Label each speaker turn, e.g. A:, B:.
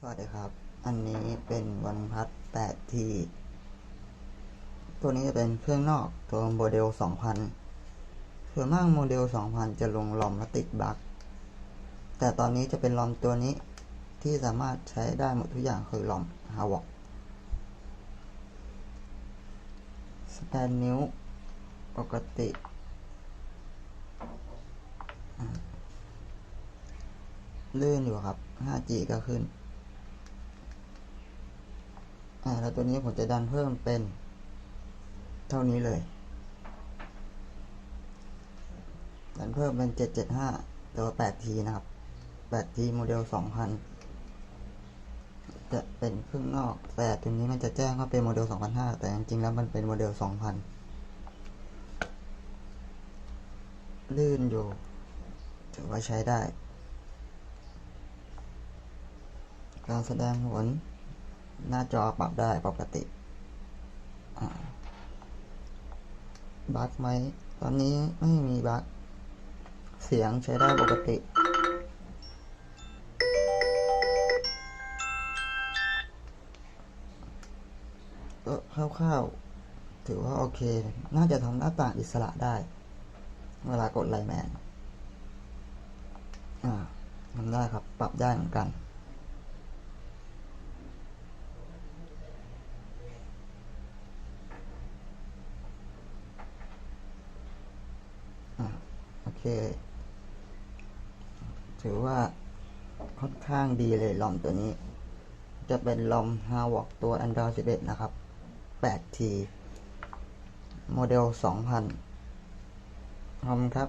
A: สวัสดีครับ อันนี้เป็นวันพัด8ทีตัวนี้จะเป็นเครื่องนอกตัวโมเดล 2000 ส่วนมากโมเดล 2000 จะลงลอมและติดบั๊กแต่ตอนนี้จะเป็นลอมตัวนี้ที่สามารถใช้ได้หมดทุกอย่างคือลอมฮาวอกสแตนนิ้วปกติลื่นอยู่ครับ 5G ก็ขึ้น อ่าแล้วตัวนี้ผมจะดันเพิ่มเป็น เท่านี้เลย ดันเพิ่มเป็น775ตัว 8T นะครับ 8T โมเดล2000จะเป็นเครื่องนอก แต่ตัวนี้มันจะแจ้งว่าเป็นโมเดล 2005 แต่จริงๆแล้วมันเป็นโมเดล 2000 ลื่นอยู่ ถือว่าใช้ได้ การแสดงผล หน้าจอปรับได้ปกติบั๊กไหม ตอนนี้ไม่มีบั๊กเสียงใช้ได้ปกติ ก็คร่าวๆ ถือว่าโอเค น่าจะทำหน้าต่างอิสระได้ เวลากดไลน์แมนอ่าทำได้ครับ ปรับได้เหมือนกัน อะโอ เค ถือว่าค่อนข้างดีเลยลอมตัวนี้ จะเป็นลอมฮาวอกตัว Android 11 นะครับ 8T โมเดล 2000ขอบคุณครับ